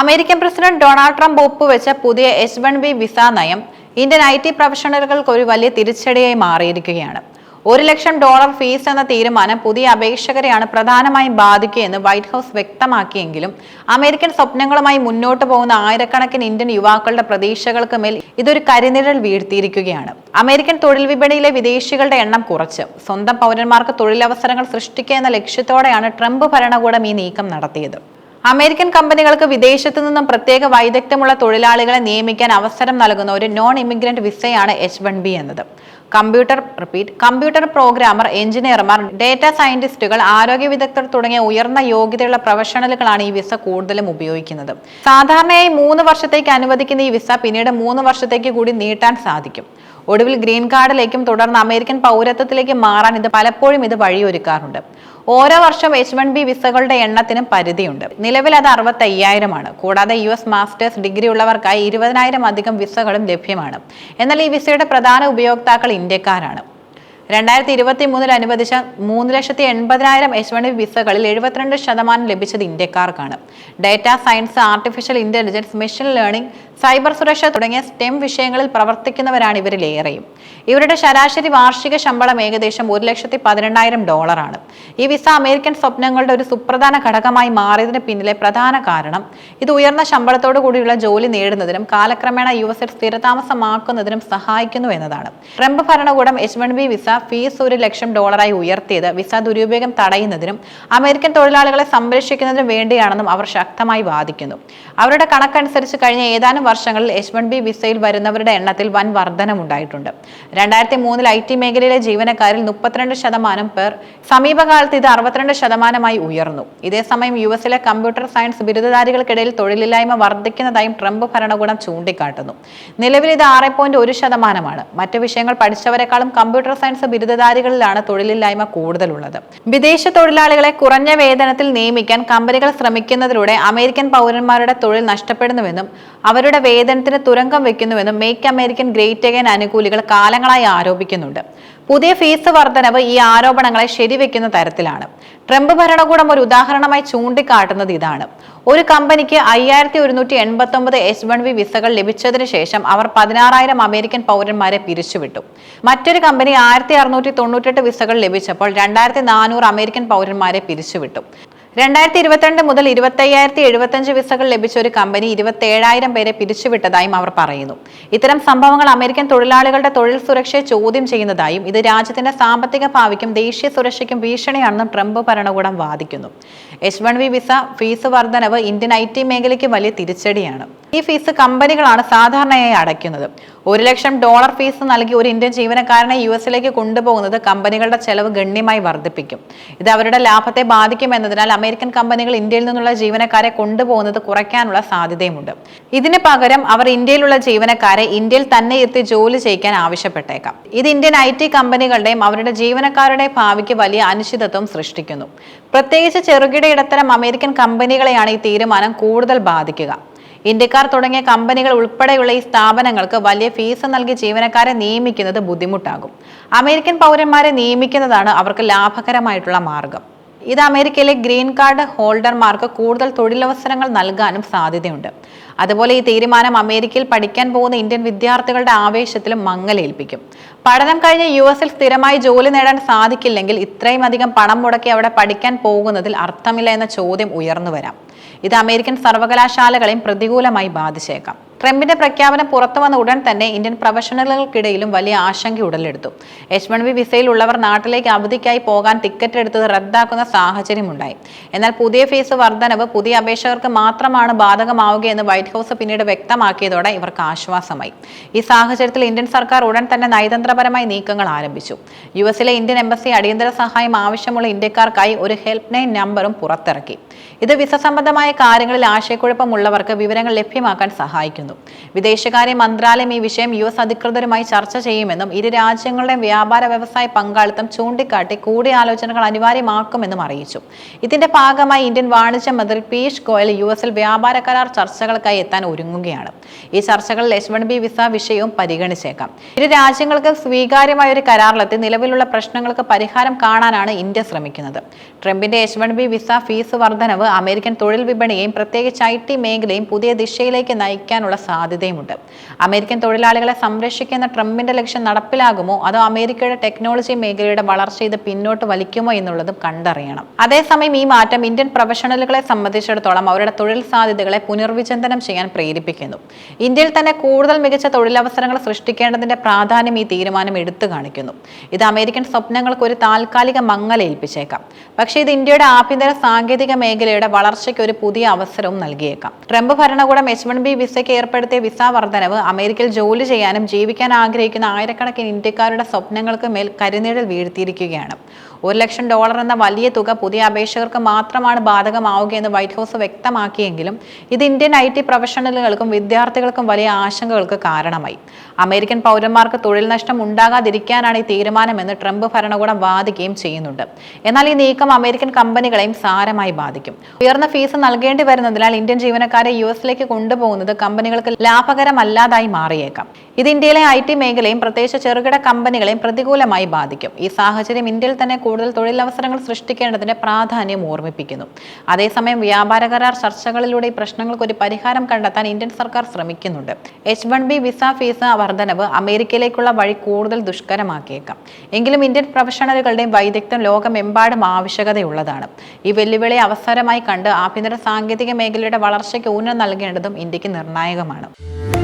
American president Donald Trump ഒപ്പുവെച്ച പുതിയ H one B visa നയം ഇന്ത്യൻ ഐ ടി പ്രൊഫഷണലുകൾക്ക് ഒരു വലിയ തിരിച്ചടിയായി മാറിയിരിക്കുകയാണ്. ഒരു ലക്ഷം ഡോളർ ഫീസ് എന്ന തീരുമാനം പുതിയ അപേക്ഷകരെയാണ് പ്രധാനമായും ബാധിക്കുകയെന്ന് വൈറ്റ് ഹൗസ് വ്യക്തമാക്കിയെങ്കിലും അമേരിക്കൻ സ്വപ്നങ്ങളുമായി മുന്നോട്ട് പോകുന്ന ആയിരക്കണക്കിന് ഇന്ത്യൻ യുവാക്കളുടെ പ്രതീക്ഷകൾക്ക് മേൽ ഇതൊരു കരിനിഴൽ വീഴ്ത്തിയിരിക്കുകയാണ്. അമേരിക്കൻ തൊഴിൽ വിപണിയിലെ വിദേശികളുടെ എണ്ണം കുറച്ച്. സ്വന്തം പൗരന്മാർക്ക് തൊഴിലവസരങ്ങൾ സൃഷ്ടിക്കുക എന്ന ലക്ഷ്യത്തോടെയാണ് ട്രംപ് ഭരണകൂടം ഈ നീക്കം നടത്തിയത്. അമേരിക്കൻ കമ്പനികൾക്ക് വിദേശത്തു നിന്നും പ്രത്യേക വൈദഗ്ധ്യമുള്ള തൊഴിലാളികളെ നിയമിക്കാൻ അവസരം നൽകുന്ന ഒരു നോൺ ഇമിഗ്രന്റ് വിസയാണ് എച്ച് വൺ ബി എന്നത്. കമ്പ്യൂട്ടർ റിപ്പീറ്റ് കമ്പ്യൂട്ടർ പ്രോഗ്രാമർ എഞ്ചിനീയർമാർ ഡേറ്റ സയന്റിസ്റ്റുകൾ ആരോഗ്യ വിദഗ്ധർ തുടങ്ങിയ ഉയർന്ന യോഗ്യതയുള്ള പ്രൊഫഷണലുകളാണ് ഈ വിസ കൂടുതലും ഉപയോഗിക്കുന്നത്. സാധാരണയായി മൂന്ന് വർഷത്തേക്ക് അനുവദിക്കുന്ന ഈ വിസ പിന്നീട് മൂന്ന് വർഷത്തേക്ക് കൂടി നീട്ടാൻ സാധിക്കും. ഒടുവിൽ ഗ്രീൻ കാർഡിലേക്കും തുടർന്ന് അമേരിക്കൻ പൗരത്വത്തിലേക്കും മാറാൻ ഇത് പലപ്പോഴും ഇത് വഴിയൊരുക്കാറുണ്ട്. ഓരോ വർഷം എച്ച് വൺ ബി വിസകളുടെ എണ്ണത്തിനും പരിധിയുണ്ട്. നിലവിൽ അത് അറുപത്തി അയ്യായിരമാണ് കൂടാതെ യു എസ് മാസ്റ്റേഴ്സ് ഡിഗ്രി ഉള്ളവർക്കായി ഇരുപതിനായിരം അധികം വിസകളും ലഭ്യമാണ്. എന്നാൽ ഈ വിസയുടെ പ്രധാന ഉപയോക്താക്കൾ ഇന്ത്യക്കാരാണ്. രണ്ടായിരത്തി ഇരുപത്തി മൂന്നിൽ അനുവദിച്ച മൂന്ന് ലക്ഷത്തി എൺപതിനായിരം എച്ച് വൺ വിസകളിൽ എഴുപത്തിരണ്ട് ശതമാനം ലഭിച്ചത് ഇന്ത്യക്കാർക്കാണ്. Data science artificial intelligence machine learning cyber സുരക്ഷ തുടങ്ങിയ സ്റ്റെം വിഷയങ്ങളിൽ പ്രവർത്തിക്കുന്നവരാണ് ഇവരിൽ ഏറെയും. ഇവരുടെ ശരാശരി വാർഷിക ശമ്പളം ഏകദേശം ഒരു ലക്ഷത്തി പതിനെണ്ണായിരം ഡോളറാണ് ഈ വിസ അമേരിക്കൻ സ്വപ്നങ്ങളുടെ ഒരു സുപ്രധാന ഘടകമായി മാറിയതിന് പിന്നിലെ പ്രധാന കാരണം ഇത് ഉയർന്ന ശമ്പളത്തോടു കൂടിയുള്ള ജോലി നേടുന്നതിനും കാലക്രമേണ യു എസിൽ സ്ഥിരതാമസമാക്കുന്നതിനും സഹായിക്കുന്നു എന്നതാണ്. ട്രംപ് ഭരണകൂടം H one B visa fees ഒരു ലക്ഷം ഡോളറായി ഉയർത്തിയത് വിസ ദുരുപയോഗം തടയുന്നതിനും അമേരിക്കൻ തൊഴിലാളികളെ സംരക്ഷിക്കുന്നതിനും വേണ്ടിയാണെന്നും അവർ ശക്തമായി വാദിക്കുന്നു. അവരുടെ കണക്കനുസരിച്ച് കഴിഞ്ഞ ഏതാനും വർഷങ്ങളിൽ എച്ച് വൺ ബി വിസയിൽ വരുന്നവരുടെ എണ്ണത്തിൽ വൻ വർധനമുണ്ടായിട്ടുണ്ട്. രണ്ടായിരത്തി മൂന്നിൽ ഐ ടി മേഖലയിലെ ജീവനക്കാരിൽ മുപ്പത്തിരണ്ട് ശതമാനം പേർ സമീപകാലത്ത് ഇത് അറുപത്തിരണ്ട് ശതമാനമായി ഉയർന്നു. ഇതേസമയം യു എസിലെ കമ്പ്യൂട്ടർ സയൻസ് ബിരുദധാരികൾക്കിടയിൽ തൊഴിലില്ലായ്മ വർദ്ധിക്കുന്നതായും ട്രംപ് ഭരണകൂടം ചൂണ്ടിക്കാട്ടുന്നു. നിലവിൽ ഇത് ആറ് പോയിന്റ് ഒരു ശതമാനമാണ്. മറ്റ് വിഷയങ്ങൾ പഠിച്ചവരെക്കാളും കമ്പ്യൂട്ടർ സയൻസ് ബിരുദധാരികളിലാണ് തൊഴിലില്ലായ്മ കൂടുതലുള്ളത്. വിദേശ തൊഴിലാളികളെ കുറഞ്ഞ വേതനത്തിൽ നിയമിക്കാൻ കമ്പനികൾ ശ്രമിക്കുന്നതിലൂടെ അമേരിക്കൻ പൗരന്മാരുടെ തൊഴിൽ നഷ്ടപ്പെടുന്നുവെന്നും അവരുടെ വേതനത്തിന് തുരങ്കം വെക്കുന്നുവെന്നും മേക്ക് അമേരിക്കൻ ഗ്രേറ്റ് അഗൈൻ അനുകൂലികൾ കാലങ്ങളായി ആരോപിക്കുന്നുണ്ട്. പുതിയ ഫീസ് വർധനവ് ഈ ആരോപണങ്ങളെ ശരിവെക്കുന്ന തരത്തിലാണ്. ട്രംപ് ഭരണകൂടം ഒരു ഉദാഹരണമായി ചൂണ്ടിക്കാട്ടുന്നത് ഇതാണ്. ഒരു കമ്പനിക്ക് അയ്യായിരത്തി ഒരുന്നൂറ്റി എൺപത്തി ഒമ്പത് എസ് വൺ വി വിസകൾ ലഭിച്ചതിന് ശേഷം അവർ പതിനാറായിരം അമേരിക്കൻ പൗരന്മാരെ പിരിച്ചുവിട്ടു. മറ്റൊരു കമ്പനി ആയിരത്തി അറുന്നൂറ്റി തൊണ്ണൂറ്റെട്ട് വിസകൾ ലഭിച്ചപ്പോൾ രണ്ടായിരത്തി നാനൂറ് അമേരിക്കൻ പൗരന്മാരെ പിരിച്ചുവിട്ടു. രണ്ടായിരത്തി ഇരുപത്തിരണ്ട് മുതൽ ഇരുപത്തയ്യായിരത്തി എഴുപത്തഞ്ച് വിസകൾ ലഭിച്ച ഒരു കമ്പനി ഇരുപത്തേഴായിരം പേരെ പിരിച്ചുവിട്ടതായും അവർ പറയുന്നു. ഇത്തരം സംഭവങ്ങൾ അമേരിക്കൻ തൊഴിലാളികളുടെ തൊഴിൽ സുരക്ഷയെ ചോദ്യം ചെയ്യുന്നതായും ഇത് രാജ്യത്തിന്റെ സാമ്പത്തിക ഭാവിക്കും ദേശീയ സുരക്ഷയ്ക്കും ഭീഷണിയാണെന്നും ട്രംപ് ഭരണകൂടം വാദിക്കുന്നു. H one V visa fees വർധനവ് ഇന്ത്യൻ ഐ ടി മേഖലയ്ക്ക് വലിയ തിരിച്ചടിയാണ്. ഈ ഫീസ് കമ്പനികളാണ് സാധാരണയായി അടയ്ക്കുന്നത്. ഒരു ലക്ഷം ഡോളർ ഫീസ് നൽകി ഒരു ഇന്ത്യൻ ജീവനക്കാരനെ യു എസിലേക്ക് കൊണ്ടുപോകുന്നത് കമ്പനികളുടെ ചെലവ് ഗണ്യമായി വർദ്ധിപ്പിക്കും. ഇത് അവരുടെ ലാഭത്തെ ബാധിക്കുമെന്നതിനാൽ അമേരിക്കൻ കമ്പനികൾ ഇന്ത്യയിൽ നിന്നുള്ള ജീവനക്കാരെ കൊണ്ടുപോകുന്നത് കുറയ്ക്കാനുള്ള സാധ്യതയുമുണ്ട്. ഇതിന് പകരം അവർ ഇന്ത്യയിലുള്ള ജീവനക്കാരെ ഇന്ത്യയിൽ തന്നെ ഇരുത്തി ജോലി ചെയ്യിക്കാൻ ആവശ്യപ്പെട്ടേക്കാം. ഇത് ഇന്ത്യൻ ഐ ടി കമ്പനികളുടെയും അവരുടെ ജീവനക്കാരുടെ ഭാവിക്ക് വലിയ അനിശ്ചിതത്വം സൃഷ്ടിക്കുന്നു. പ്രത്യേകിച്ച് ചെറുകിട ഇടത്തരം അമേരിക്കൻ കമ്പനികളെയാണ് ഈ തീരുമാനം കൂടുതൽ ബാധിക്കുക. ഇന്ത്യക്കാർ തുടങ്ങിയ കമ്പനികൾ ഉൾപ്പെടെയുള്ള ഈ സ്ഥാപനങ്ങൾക്ക് വലിയ ഫീസ് നൽകി ജീവനക്കാരെ നിയമിക്കുന്നത് ബുദ്ധിമുട്ടാകും. അമേരിക്കൻ പൗരന്മാരെ നിയമിക്കുന്നതാണ് അവർക്ക് ലാഭകരമായിട്ടുള്ള മാർഗം. ഇത് അമേരിക്കയിലെ ഗ്രീൻ കാർഡ് ഹോൾഡർമാർക്ക് കൂടുതൽ തൊഴിലവസരങ്ങൾ നൽകാനും സാധ്യതയുണ്ട്. അതുപോലെ ഈ തീരുമാനം അമേരിക്കയിൽ പഠിക്കാൻ പോകുന്ന ഇന്ത്യൻ വിദ്യാർത്ഥികളുടെ ആവേശത്തിലും മങ്ങലേൽപ്പിക്കും. പഠനം കഴിഞ്ഞ് യു എസിൽ സ്ഥിരമായി ജോലി നേടാൻ സാധിക്കില്ലെങ്കിൽ ഇത്രയും അധികം പണം മുടക്കി അവിടെ പഠിക്കാൻ പോകുന്നതിൽ അർത്ഥമില്ല എന്ന ചോദ്യം ഉയർന്നു വരാം. ഇത് അമേരിക്കൻ സർവകലാശാലകളെയും പ്രതികൂലമായി ബാധിച്ചേക്കാം. ട്രംപിന്റെ പ്രഖ്യാപനം പുറത്തു വന്ന ഉടൻ തന്നെ ഇന്ത്യൻ പ്രൊഫഷണലുകൾക്കിടയിലും വലിയ ആശങ്ക ഉടലെടുത്തു. എച്ച് വൺ ബി വിസയിലുള്ളവർ നാട്ടിലേക്ക് അവധിക്കായി പോകാൻ ടിക്കറ്റ് എടുത്തത് റദ്ദാക്കുന്ന സാഹചര്യമുണ്ടായി. എന്നാൽ പുതിയ ഫീസ് വർധനവ് പുതിയ അപേക്ഷകർക്ക് മാത്രമാണ് ബാധകമാവുകയെന്ന് വൈറ്റ് ഹൗസ് പിന്നീട് വ്യക്തമാക്കിയതോടെ ഇവർക്ക് ആശ്വാസമായി. ഈ സാഹചര്യത്തിൽ ഇന്ത്യൻ സർക്കാർ ഉടൻ തന്നെ നയതന്ത്രപരമായി നീക്കങ്ങൾ ആരംഭിച്ചു. യു എസിലെ ഇന്ത്യൻ എംബസി അടിയന്തര സഹായം ആവശ്യമുള്ള ഇന്ത്യക്കാർക്കായി ഒരു ഹെൽപ്പ് ലൈൻ നമ്പറും പുറത്തിറക്കി. ഇത് വിസ സംബന്ധമായ കാര്യങ്ങളിൽ ആശയക്കുഴപ്പമുള്ളവർക്ക് വിവരങ്ങൾ ലഭ്യമാക്കാൻ സഹായിക്കുന്നു. വായിക്കുന്നു വിദേശകാര്യ മന്ത്രാലയം ഈ വിഷയം യു എസ് അധികൃതരുമായി ചർച്ച ചെയ്യുമെന്നും ഇരു രാജ്യങ്ങളുടെയും വ്യാപാര വ്യവസായ പങ്കാളിത്തം ചൂണ്ടിക്കാട്ടി കൂടിയാലോചനകൾ അനിവാര്യമാക്കുമെന്നും അറിയിച്ചു. ഇതിന്റെ ഭാഗമായി ഇന്ത്യൻ വാണിജ്യ മന്ത്രി പീയൂഷ് ഗോയൽ യു എസിൽ വ്യാപാര കരാർ ചർച്ചകൾക്കായി എത്താൻ ഒരുങ്ങുകയാണ്. ഈ ചർച്ചകളിൽ എച്ച് വൺ ബി വിസ വിഷയവും പരിഗണിച്ചേക്കാം. ഇരു രാജ്യങ്ങൾക്ക് സ്വീകാര്യമായ ഒരു കരാറിലെത്തി നിലവിലുള്ള പ്രശ്നങ്ങൾക്ക് പരിഹാരം കാണാനാണ് ഇന്ത്യ ശ്രമിക്കുന്നത്. ട്രംപിന്റെ H one B visa fees വർധനവ് അമേരിക്കൻ തൊഴിൽ വിപണിയെയും പ്രത്യേകിച്ച് ഐ ടി മേഖലയും പുതിയ ദിശയിലേക്ക് നയിക്കാനുള്ള സാധ്യതയുമുണ്ട്. അമേരിക്കൻ തൊഴിലാളികളെ സംരക്ഷിക്കുന്ന ട്രംപിന്റെ ലക്ഷ്യം നടപ്പിലാകുമോ? അതോ അമേരിക്കയുടെ ടെക്നോളജി മേഖലയുടെ വളർച്ച ഇത് പിന്നോട്ട് വലിക്കുമോ എന്നുള്ളതും കണ്ടറിയണം. അതേസമയം ഈ മാറ്റം ഇന്ത്യൻ പ്രൊഫഷണലുകളെ സംബന്ധിച്ചിടത്തോളം അവരുടെ തൊഴിൽ സാധ്യതകളെ പുനർവിചിന്തനം ചെയ്യാൻ പ്രേരിപ്പിക്കുന്നു. ഇന്ത്യയിൽ തന്നെ കൂടുതൽ മികച്ച തൊഴിലവസരങ്ങൾ സൃഷ്ടിക്കേണ്ടതിന്റെ പ്രാധാന്യം ഈ തീരുമാനം എടുത്തു കാണിക്കുന്നു. ഇത് അമേരിക്കൻ സ്വപ്നങ്ങൾക്ക് ഒരു താൽക്കാലിക മങ്ങലേൽപ്പിച്ചേക്കാം പക്ഷേ ഇത് ഇന്ത്യയുടെ ആഭ്യന്തര സാങ്കേതിക മേഖലയുടെ വളർച്ചയ്ക്ക് ഒരു പുതിയ അവസരവും നൽകിയേക്കാം. ട്രംപ് ഭരണകൂടം എച്ച് വൺ ബി വിസയ്ക്ക് ഏർപ്പെടുത്തിയ വിസ വർധനവ് അമേരിക്കയിൽ ജോലി ചെയ്യാനും ജീവിക്കാൻ ആഗ്രഹിക്കുന്ന ആയിരക്കണക്കിന് ഇന്ത്യക്കാരുടെ സ്വപ്നങ്ങൾക്ക് മേൽ കരിനിഴൽ വീഴ്ത്തിയിരിക്കുകയാണ്. ഒരു ലക്ഷം ഡോളർ എന്ന വലിയ തുക പുതിയ അപേക്ഷകർക്ക് മാത്രമാണ് ബാധകമാവുകയെന്ന് വൈറ്റ് ഹൗസ് വ്യക്തമാക്കിയെങ്കിലും ഇത് ഇന്ത്യൻ ഐ ടി പ്രൊഫഷണലുകൾക്കും വിദ്യാർത്ഥികൾക്കും വലിയ ആശങ്കകൾക്ക് കാരണമായി. അമേരിക്കൻ പൗരന്മാർക്ക് തൊഴിൽ നഷ്ടം ഉണ്ടാകാതിരിക്കാനാണ് ഈ തീരുമാനമെന്ന് ട്രംപ് ഭരണകൂടം വാദിക്കുകയും ചെയ്യുന്നുണ്ട്. എന്നാൽ ഈ നീക്കം അമേരിക്കൻ കമ്പനികളെയും സാരമായി ബാധിക്കും. ഉയർന്ന ഫീസ് നൽകേണ്ടി വരുന്നതിനാൽ ഇന്ത്യൻ ജീവനക്കാരെ യു എസിലേക്ക് കൊണ്ടുപോകുന്നത് കമ്പനികൾക്ക് ലാഭകരമല്ലാതായി മാറിയേക്കാം. ഇത് ഇന്ത്യയിലെ ഐ ടി മേഖലയും പ്രത്യേകിച്ച് ചെറുകിട കമ്പനികളെയും പ്രതികൂലമായി ബാധിക്കും. ഈ സാഹചര്യം ഇന്ത്യയിൽ തന്നെ കൂടുതൽ തൊഴിലവസരങ്ങൾ സൃഷ്ടിക്കേണ്ടതിന്റെ പ്രാധാന്യം ഓർമ്മിപ്പിക്കുന്നു. അതേസമയം വ്യാപാര കരാർ ചർച്ചകളിലൂടെ ഈ പ്രശ്നങ്ങൾക്ക് ഒരു പരിഹാരം കണ്ടെത്താൻ ഇന്ത്യൻ സർക്കാർ ശ്രമിക്കുന്നുണ്ട്. H one B visa fees വർധനവ് അമേരിക്കയിലേക്കുള്ള വഴി കൂടുതൽ ദുഷ്കരമാക്കിയേക്കാം. എങ്കിലും ഇന്ത്യൻ പ്രൊഫഷണലുകളുടെയും വൈദഗ്ധ്യം ലോകമെമ്പാടും ആവശ്യകതയുള്ളതാണ്. ഈ വെല്ലുവിളി അവസരമായി കണ്ട് ആഭ്യന്തര സാങ്കേതിക മേഖലയുടെ വളർച്ചയ്ക്ക് ഊന്നൽ നൽകേണ്ടതും ഇന്ത്യയ്ക്ക് നിർണായകമാണ്. ഭാഗമാണ്